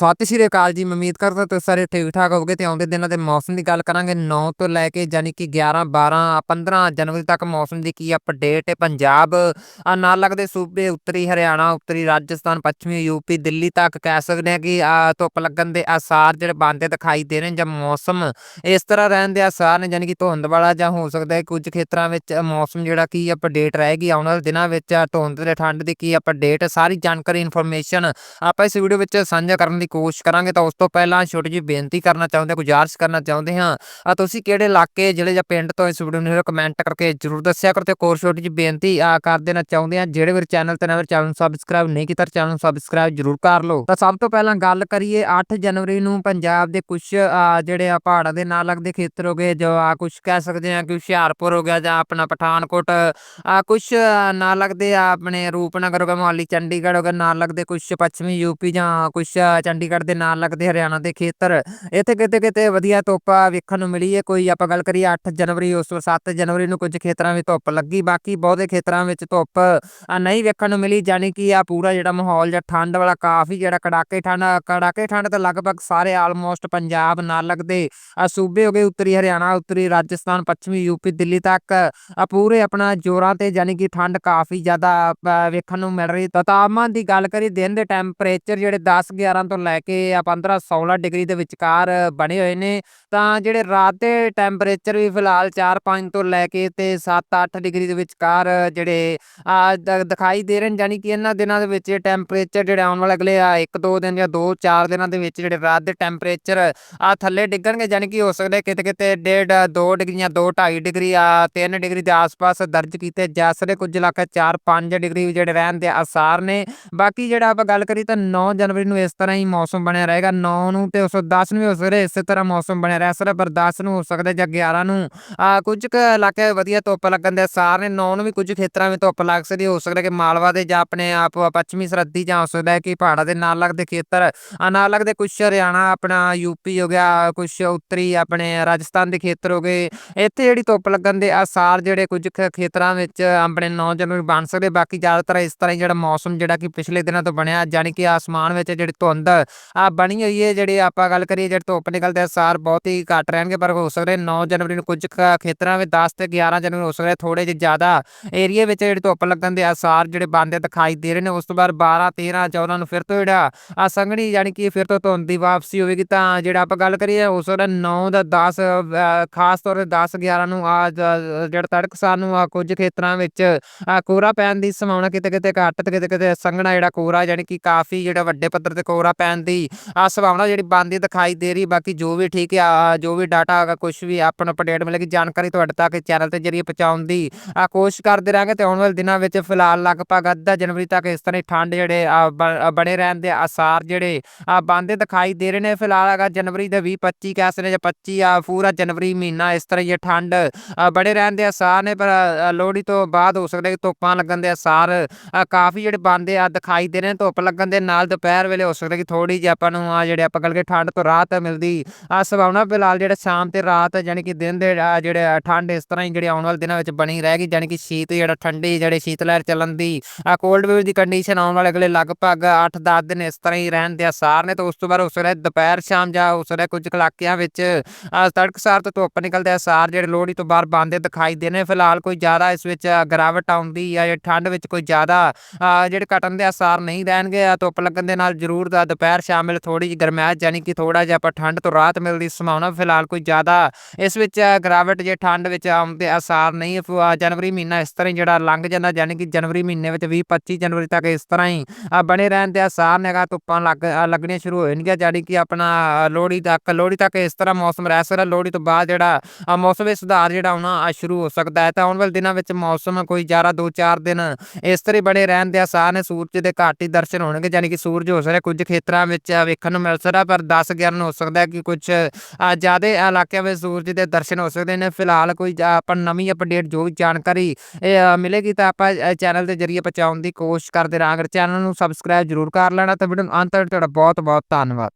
ਸਤਿ ਸ਼੍ਰੀ ਅਕਾਲ ਜੀ, ਮੈਂ ਉਮੀਦ ਕਰਦਾ ਤੁਸੀਂ ਸਾਰੇ ਠੀਕ ਠਾਕ ਹੋਵੋਗੇ ਤੇ ਆਉਂਦੇ ਦਿਨਾਂ ਦੇ ਮੌਸਮ ਦੀ ਗੱਲ ਕਰਾਂਗੇ। 9 ਤੋਂ ਲੈ ਕੇ ਯਾਨੀ ਕਿ 11 12 15 ਜਨਵਰੀ ਤੱਕ ਮੌਸਮ ਦੀ ਕੀ ਅਪਡੇਟ ਹੈ? ਪੰਜਾਬ ਨਾਲ ਲੱਗਦੇ ਸੂਬੇ ਉੱਤਰੀ ਹਰਿਆਣਾ, ਉੱਤਰੀ ਰਾਜਸਥਾਨ, ਪੱਛਮੀ ਯੂਪੀ ਦਿੱਲੀ ਤੱਕ ਕਹਿ ਸਕਦੇ ਹਾਂ ਕਿ ਧੁੱਪ ਲੱਗਣ ਦੇ ਆਸਾਰ ਜਿਹੜੇ ਬੰਦੇ ਦਿਖਾਈ ਦੇ ਰਹੇ ਨੇ ਜਾਂ ਮੌਸਮ ਇਸ ਤਰ੍ਹਾਂ ਰਹਿਣ ਦੇ ਆਸਾਰ ਨੇ ਯਾਨੀ ਕਿ ਧੁੰਦ ਵਾਲਾ ਜਾਂ ਹੋ ਸਕਦਾ ਹੈ ਕੁਝ ਖੇਤਰਾਂ ਵਿੱਚ ਮੌਸਮ ਜਿਹੜਾ ਕੀ ਅਪਡੇਟ ਰਹੇਗੀ। ਆਉਣ ਵਾਲੇ ਦਿਨਾਂ ਵਿੱਚ ਧੁੰਦ ਤੇ ਠੰਡ ਦੀ ਕੀ ਅਪਡੇਟ ਸਾਰੀ ਜਾਣਕਾਰੀ ਇਨਫੋਰਮੇਸ਼ਨ ਆਪਾਂ ਇਸ ਵੀਡੀਓ ਵਿੱਚ ਸਾਂਝਾ ਕਰਨ ਦੀ ਕੋਸ਼ਿਸ਼ ਕਰਾਂਗੇ ਤਾਂ ਉਸ ਤੋਂ ਪਹਿਲਾਂ ਛੋਟੀ ਜਿਹੀ ਬੇਨਤੀ ਕਰਨਾ ਚਾਹੁੰਦੇ ਗੁਜ਼ਾਰਿਸ਼ ਕਰਨਾ ਚਾਹੁੰਦੇ ਹਾਂ। ਆ ਤੁਸੀਂ ਕਿਹੜੇ ਇਲਾਕੇ, ਜ਼ਿਲ੍ਹੇ ਜਾਂ ਪਿੰਡ ਤੋਂ ਇਸ ਵੀਡੀਓ ਨੂੰ ਕਮੈਂਟ ਕਰਕੇ ਜਰੂਰ ਦੱਸਿਆ ਕਰੋ ਤੇ ਕੋਰ ਛੋਟੀ ਜਿਹੀ ਬੇਨਤੀ ਆ ਕਰ ਦੇਣਾ ਚਾਹੁੰਦੇ ਹਾਂ। ਜਿਹੜੇ ਵੀ ਚੈਨਲ ਤੇ ਨਵੇਂ ਚੈਨਲ ਨੂੰ ਸਬਸਕ੍ਰਾਈਬ ਨਹੀਂ ਕੀਤਾ ਚੈਨਲ ਨੂੰ ਸਬਸਕ੍ਰਾਈਬ ਜਰੂਰ ਕਰ ਲਓ। ਤਾਂ ਸਭ ਤੋਂ ਪਹਿਲਾਂ ਗੱਲ ਕਰੀਏ 8 ਜਨਵਰੀ ਨੂੰ ਪੰਜਾਬ ਦੇ ਕੁਝ ਜਿਹੜੇ ਆ ਪਹਾੜਾਂ ਦੇ ਨਾਲ ਲੱਗਦੇ ਖੇਤਰ ਹੋ ਗਏ, ਜੋ ਆ ਕੁਝ ਕਹਿ ਸਕਦੇ ਆ ਕਿ ਹੁਸ਼ਿਆਰਪੁਰ ਹੋ ਗਿਆ ਜਾਂ ਆਪਣਾ ਪਠਾਨਕੋਟ ਆ ਕੁਝ ਨਾਲ ਲੱਗਦੇ ਆ ਆਪਣੇ ਰੂਪਨਗਰ ਹੋ ਗਿਆ, ਮੋਹਾਲੀ, ਚੰਡੀਗੜ੍ਹ ਹੋ ਗਿਆ, ਨਾਲ ਲੱਗਦੇ ਕੁਝ ਪੱਛਮੀ ਯੂਪੀ ਜਾਂ ਕੁਝ ਚੰਡੀਗੜ੍ਹ ਦੇ ਨਾਲ ਲੱਗਦੇ ਹਰਿਆਣਾ ਦੇ ਖੇਤਰ। ਇੱਥੇ ਕਿਤੇ ਕਿਤੇ ਵਧੀਆ ਧੁੱਪ ਵੇਖਣ ਨੂੰ ਮਿਲੀ ਹੈ ਕੋਈ ਆਪਾਂ ਗੱਲ ਕਰੀਏ 8 ਜਨਵਰੀ, ਉਸ ਤੋਂ 7 ਜਨਵਰੀ ਨੂੰ ਕੁਝ ਖੇਤਰਾਂ ਵਿੱਚ ਧੁੱਪ ਲੱਗੀ। ਬਾਕੀ ਬਹੁਤੇ ਖੇਤਰਾਂ ਵਿੱਚ ਧੁੱਪ ਨਹੀਂ ਵੇਖਣ ਨੂੰ ਮਿਲੀ ਜਾਨੀ ਕਿ ਆ ਪੂਰਾ ਜਿਹੜਾ ਮਾਹੌਲ ਜਾਂ ਠੰਡ ਵਾਲਾ ਕਾਫੀ ਜਿਹੜਾ ਕੜਾਕੇ ਠੰਡ ਕੜਾਕੇ ਠੰਡ ਤਾਂ ਲਗਭਗ ਸਾਰੇ ਆਲਮੋਸਟ ਪੰਜਾਬ ਨਾਲ ਲੱਗਦੇ। ਆ ਸੂਬੇ ਹੋ ਗਏ ਉੱਤਰੀ ਹਰਿਆਣਾ, ਉੱਤਰੀ ਰਾਜਸਥਾਨ, ਪੱਛਮੀ ਯੂਪੀ, ਦਿੱਲੀ ਤੱਕ। ਆ ਪੂਰੇ ਆਪਣਾ ਜੋਰਾਂ ਤੇ ਜਾਨੀ ਕਿ ਠੰਡ ਕਾਫੀ ਜ਼ਿਆਦਾ ਵੇਖਣ ਨੂੰ ਮਿਲ ਰਹੀ। ਤਾਂ ਤਾਪਮਾਨ ਦੀ ਗੱਲ ਕਰੀ ਦਿਨ ਦੇ ਟੈਂਪਰੇਚਰ ਜਿਹੜੇ 10 11 ਤੋਂ ਲੈ ਕੇ ਆ 15 16 ਡਿਗਰੀ ਦੇ ਵਿਚਕਾਰ ਬਣੇ ਹੋਏ ਨੇ। ਤਾਂ ਜਿਹੜੇ ਰਾਤ ਦੇ ਟੈਂਪਰੇਚਰ ਵੀ ਫਿਲਹਾਲ 4 5 ਤੋਂ ਲੈ ਕੇ ਤੇ 7 8 ਡਿਗਰੀ ਦੇ ਵਿਚਕਾਰ ਜਿਹੜੇ ਦਿਖਾਈ ਦੇ ਰਹੇ ਨੇ ਜਾਨੀ ਕਿ ਇਹਨਾਂ ਦਿਨਾਂ ਦੇ ਵਿੱਚ ਟੈਂਪਰੇਚਰ ਜਿਹੜੇ ਆਉਣ ਵਾਲੇ ਅਗਲੇ, ਆ 1 2 ਦਿਨ ਜਾਂ 2 4 ਦਿਨਾਂ ਦੇ ਵਿੱਚ ਜਿਹੜੇ ਰਾਤ ਦੇ ਟੈਂਪਰੇਚਰ ਆ ਥੱਲੇ ਡਿੱਗਣਗੇ ਜਾਨੀ ਕਿ ਹੋ ਸਕਦਾ ਕਿਤੇ ਕਿਤੇ 1.5 2 ਡਿਗਰੀ ਜਾਂ 2 2.5 ਡਿਗਰੀ ਆ 3 ਡਿਗਰੀ ਦੇ ਆਸ-ਪਾਸ ਦਰਜ ਕੀਤੇ ਜਾ ਸਕਦੇ। ਕੁਝ ਇਲਾਕੇ 4 5 ਡਿਗਰੀ ਜਿਹੜੇ ਰਹਿਣ ਦੇ ਆਸਾਰ ਨੇ। ਬਾਕੀ ਜਿਹੜਾ ਆਪਾਂ ਗੱਲ ਕਰੀ ਤਾਂ 9 ਜਨਵਰੀ ਨੂੰ ਇਸ ਤਰ੍ਹਾਂ ਹੀ ਮੌਸਮ ਬਣਿਆ ਰਹੇਗਾ 9 ਨੂੰ ਤੇ ਉਸ 10 ਨੂੰ ਵੀ ਹੋ ਸਕਦਾ, ਇਸੇ ਤਰ੍ਹਾਂ ਮੌਸਮ ਬਣਿਆ ਰਹਿ ਸਕਦਾ ਪਰ 10 ਨੂੰ ਹੋ ਸਕਦਾ ਜਾਂ 11 ਨੂੰ। ਕੁਝ ਕੁ ਇਲਾਕੇ ਵਧੀਆ ਧੁੱਪ ਲੱਗਣ ਦੇ ਸਾਰ ਨੇ 9 ਨੂੰ ਵੀ ਕੁਝ ਖੇਤਰਾਂ ਵਿੱਚ ਧੁੱਪ ਲੱਗ ਸਕਦੀ, ਹੋ ਸਕਦਾ ਕਿ ਮਾਲਵਾ ਦੇ ਜਾਂ ਆਪਣੇ ਆਪ ਪੱਛਮੀ ਸਰਹੱਦੀ ਜਾਂ ਹੋ ਸਕਦਾ ਹੈ ਕਿ ਪਹਾੜਾਂ ਦੇ ਨਾਲ ਲੱਗਦੇ ਖੇਤਰ ਨਾਲ ਲੱਗਦੇ ਕੁਝ ਹਰਿਆਣਾ, ਆਪਣਾ ਯੂਪੀ ਹੋ ਗਿਆ ਕੁਝ ਉੱਤਰੀ ਆਪਣੇ ਰਾਜਸਥਾਨ ਦੇ ਖੇਤਰ ਹੋ ਗਏ। ਇੱਥੇ ਜਿਹੜੀ ਧੁੱਪ ਲੱਗਣ ਦੇ ਆਸਾਰ ਜਿਹੜੇ ਕੁਝ ਖੇਤਰਾਂ ਵਿੱਚ ਆਪਣੇ 9 ਜਨਵਰੀ ਬਣ ਸਕਦੇ, ਬਾਕੀ ਜ਼ਿਆਦਾਤਰ ਇਸ ਤਰ੍ਹਾਂ ਹੀ ਜਿਹੜਾ ਮੌਸਮ ਜਿਹੜਾ ਕਿ ਪਿਛਲੇ ਦਿਨਾਂ ਤੋਂ ਬਣਿਆ ਜਾਨੀ ਕਿ ਆਸਮਾਨ ਵਿੱਚ ਜਿਹੜੀ ਧੁੰਦ ਆ ਬਣੀ ਹੋਈ ਹੈ ਜਿਹੜੀ ਆਪਾਂ ਗੱਲ ਕਰੀਏ ਜਿਹੜੇ ਧੁੱਪ ਨਿਕਲਦੇ ਸਾਰ ਬਹੁਤ ਹੀ ਘੱਟ ਰਹਿਣਗੇ, ਪਰ ਹੋ ਸਕਦੇ 9 ਜਨਵਰੀ ਨੂੰ ਕੁਝ ਖੇਤਰਾਂ ਵਿੱਚ 10 ਤੇ 11 ਜਨਵਰੀ ਹੋ ਸਕਦੇ ਥੋੜੇ ਜਿਹਾ ਜ਼ਿਆਦਾ ਏਰੀਆ ਵਿੱਚ ਜਿਹੜੀ ਧੁੱਪ ਲੱਗਣ ਦੇ ਆਸਾਰ ਜਿਹੜੇ ਬੰਦੇ ਦਿਖਾਈ ਦੇ ਰਹੇ ਨੇ, ਉਸ ਤੋਂ ਬਾਅਦ 12 13 14 ਨੂੰ ਫਿਰ ਤੋਂ ਜਿਹੜਾ ਆ ਸੰਘਣੀ ਯਾਨੀ ਕਿ ਫਿਰ ਤੋਂ ਧੁੰਦ ਦੀ ਵਾਪਸੀ ਹੋਵੇਗੀ, ਤਾਂ ਜਿਹੜਾ ਆਪਾਂ ਗੱਲ ਕਰੀਏ ਉਸ ਦਾ 9 ਦਾ 10 ਖਾਸ ਤੌਰ ਤੇ 10 11 ਨੂੰ ਆ ਜਿਹੜਾ ਤੜਕਸਾਰ ਨੂੰ ਆ ਕੁਝ ਖੇਤਰਾਂ ਵਿੱਚ ਕੋਰਾ ਪੈਣ ਦੀ ਸੰਭਾਵਨਾ ਕਿਤੇ ਕਿਤੇ ਘੱਟ ਤੇ ਕਿਤੇ ਕਿਤੇ ਸੰਘਣਾ ਜਿਹੜਾ ਕੋਰਾ ਯਾਨੀ ਕਿ ਕਾਫੀ ਜਿਹੜਾ ਵੱਡੇ ਪੱਧਰ ਤੇ ਕੋਰਾ ਪੈਣ ਦੀ। ਆ ਸੰਭਾਵਨਾ ਜਿਹੜੀ ਬੰਦੀ ਦਿਖਾਈ ਦੇ ਰਹੀ, ਬਾਕੀ ਜੋ ਵੀ ਠੀਕ ਆ ਜੋ ਵੀ ਡਾਟਾ ਹੈਗਾ ਕੁਝ ਵੀ ਆਪਾਂ ਨੂੰ ਅਪਡੇਟ ਮਿਲੇਗੀ ਜਾਣਕਾਰੀ ਤੁਹਾਡੇ ਤੱਕ ਚੈਨਲ ਤੇ ਜਰੀਏ ਪਹੁੰਚਾਉਣ ਦੀ। ਆ ਕੋਸ਼ਿਸ਼ ਕਰਦੇ ਰਹਾਂਗੇ ਤੇ ਆਉਣ ਵਾਲੇ ਦਿਨਾਂ ਵਿੱਚ ਫਿਲਹਾਲ ਲਗਭਗ ਅੱਧਾ ਜਨਵਰੀ ਤੱਕ ਇਸ ਤਰ੍ਹਾਂ ਠੰਡ ਜਿਹੜੇ ਬਣੇ ਰਹਿਣ ਦੇ ਆਸਾਰ ਜਿਹੜੇ ਆ ਬੰਦੇ ਦਿਖਾਈ ਦੇ ਰਹੇ ਨੇ। ਫਿਲਹਾਲ ਹੈਗਾ ਜਨਵਰੀ ਦੇ 20 25 ਕੈਸੇ ਨੇ ਜਾਂ 25 ਆ ਪੂਰਾ ਜਨਵਰੀ ਮਹੀਨਾ ਇਸ ਤਰ੍ਹਾਂ ਇਹ ਠੰਡ ਬੜੇ ਰਹਿਣ ਦੇ ਆਸਾਰ ਨੇ, ਪਰ ਲੋਹੜੀ ਤੋਂ ਬਾਅਦ ਹੋ ਸਕਦਾ ਕਿ ਧੁੱਪਾਂ ਲੱਗਣ ਦੇ ਆਸਾਰ ਕਾਫੀ ਜਿਹੜੇ ਬੰਦੇ ਆ ਦਿਖਾਈ ਦੇ ਰਹੇ ਨੇ, ਧੁੱਪ ਲੱਗਣ ਦੇ ਨਾਲ ਦੁਪਹਿਰ ਵੇਲੇ ਹੋ ਸਕਦਾ ਕਿ ਥੋੜੀ ਜਿਹੀ ਆਪਾਂ ਨੂੰ ਆ ਜਿਹੜੇ ਆਪਾਂ ਗੱਲ ਕੇ ਠੰਡ ਤੋਂ ਰਾਹਤ ਮਿਲਦੀ। ਆ ਸਭਾਵਨਾ ਫਿਲਹਾਲ ਜਿਹੜੇ ਸ਼ਾਮ ਤੇ ਰਾਤ ਯਾਨੀ ਕਿ ਦਿਨ ਦੇ ਜਿਹੜੇ ਠੰਡ ਇਸ ਤਰ੍ਹਾਂ ਹੀ ਜਿਹੜੇ ਆਉਣ ਵਾਲੇ ਦਿਨਾਂ ਵਿੱਚ ਬਣੀ ਰਹੇਗੀ ਯਾਨੀ ਕਿ ਸ਼ੀਤ ਜਿਹੜਾ ਠੰਡੀ ਜਿਹੜੇ ਸ਼ੀਤ ਲਹਿਰ ਚੱਲਣ ਦੀ ਆ ਕੋਲਡ ਵੇਵ ਦੀ ਕੰਡੀਸ਼ਨ ਆਉਣ ਵਾਲੇ ਅਗਲੇ ਲਗਭਗ 8-10 ਦਿਨ ਇਸ ਤਰ੍ਹਾਂ ਹੀ ਰਹਿਣ ਦੇ ਆਸਾਰ ਨੇ, ਤਾਂ ਉਸ ਤੋਂ ਬਾਅਦ ਉਸ ਵੇਲੇ ਦੁਪਹਿਰ ਸ਼ਾਮ ਜਾਂ ਉਸ ਵੇਲੇ ਕੁਝ ਇਲਾਕਿਆਂ ਵਿੱਚ ਤੜਕਸਾਰ ਤੋਂ ਧੁੱਪ ਨਿਕਲਦੇ ਆਸਾਰ ਜਿਹੜੇ ਲੋਹੜੀ ਤੋਂ ਬਾਹਰ ਬੰਦੇ ਦਿਖਾਈ ਦੇ ਨੇ। ਫਿਲਹਾਲ ਕੋਈ ਜ਼ਿਆਦਾ ਇਸ ਵਿੱਚ ਗਿਰਾਵਟ ਆਉਂਦੀ ਜਾਂ ਠੰਡ ਵਿੱਚ ਕੋਈ ਜ਼ਿਆਦਾ ਜਿਹੜੇ ਘਟਣ ਦੇ ਆਸਾਰ ਨਹੀਂ ਰਹਿਣਗੇ। ਧੁੱਪ ਲੱਗਣ ਦੇ ਨਾਲ ਜ਼ਰੂਰ ਦਾ ਦੁਪਹਿਰ ਸ਼ਾਮਿਲ ਥੋੜੀ ਜਿਹੀ ਗਰਮੈਸ਼ ਜਾਨੀ ਕਿ ਥੋੜਾ ਜਿਹਾ ਆਪਾਂ ਠੰਡ ਤੋਂ ਰਾਹਤ ਮਿਲਦੀ ਸੰਭਾਵਨਾ ਫਿਲਹਾਲ ਕੋਈ ਜ਼ਿਆਦਾ ਇਸ ਵਿੱਚ ਗਰਾਵਟ ਜੇ ਠੰਡ ਵਿੱਚ ਆਉਂਦੇ ਆਸਾਰ ਨਹੀਂ ਜਨਵਰੀ ਮਹੀਨਾ ਇਸ ਤਰ੍ਹਾਂ ਜਿਹੜਾ ਲੰਘ ਜਾਂਦਾ ਜਾਨੀ ਕਿ ਜਨਵਰੀ ਮਹੀਨੇ ਵਿੱਚ 20 25 ਜਨਵਰੀ ਤੱਕ ਇਸ ਤਰ੍ਹਾਂ ਹੀ ਬਣੇ ਰਹਿਣ ਦੇ ਆਸਾਰ ਨੇਗਾ ਧੁੱਪਾਂ ਲੱਗ ਲੱਗਣੀਆਂ ਸ਼ੁਰੂ ਹੋ ਜਾਣਗੀਆਂ ਜਾਨੀ ਕਿ ਆਪਣਾ ਲੋਹੜੀ ਤੱਕ ਲੋਹੜੀ ਤੱਕ ਇਸ ਤਰ੍ਹਾਂ ਮੌਸਮ ਰਹਿ ਸਕਦਾ, ਲੋਹੜੀ ਤੋਂ ਬਾਅਦ ਜਿਹੜਾ ਮੌਸਮ ਵਿੱਚ ਸੁਧਾਰ ਜਿਹੜਾ ਹੋਣਾ ਸ਼ੁਰੂ ਹੋ ਸਕਦਾ ਹੈ। ਤਾਂ ਆਉਣ ਵਾਲੇ ਦਿਨਾਂ ਵਿੱਚ ਮੌਸਮ ਕੋਈ ਜ਼ਿਆਦਾ 2-4 ਦਿਨ ਇਸ ਤਰ੍ਹਾਂ ਬਣੇ ਰਹਿਣ ਦੇ ਆਸਾਰ ਨੇ, ਸੂਰਜ ਦੇ ਘਾਟ ਹੀ ਦਰਸ਼ਨ ਹੋਣਗੇ ਯਾਨੀ ਕਿ ਸੂਰਜ ਹੋ ਸਕਦਾ ਕੁਝ ਖੇਤਰਾਂ ਵਿੱਚ ਵੇਖਣ ਨੂੰ ਮਿਲ ਸਕਦਾ, ਪਰ 10 11 ਨੂੰ ਹੋ ਸਕਦਾ ਕਿ ਕੁਝ ਜ਼ਿਆਦਾ ਇਲਾਕਿਆਂ ਵਿੱਚ ਸੂਰਜ ਦੇ ਦਰਸ਼ਨ ਹੋ ਸਕਦੇ ਨੇ। ਫਿਲਹਾਲ ਕੋਈ ਆਪਾਂ ਨਵੀਂ ਅਪਡੇਟ ਜੋ ਵੀ ਜਾਣਕਾਰੀ ਮਿਲੇਗੀ ਤਾਂ ਆਪਾਂ ਚੈਨਲ ਦੇ ਜਰੀਏ ਪਹੁੰਚਾਉਣ ਦੀ ਕੋਸ਼ਿਸ਼ ਕਰਦੇ ਰਹਾਂਗੇ। ਚੈਨਲ ਨੂੰ ਸਬਸਕ੍ਰਾਈਬ ਜ਼ਰੂਰ ਕਰ ਲੈਣਾ ਤੇ ਵੀਡੀਓ ਨੂੰ ਅੰਤ ਤੱਕ ਤੁਹਾਡਾ ਬਹੁਤ ਬਹੁਤ ਧੰਨਵਾਦ।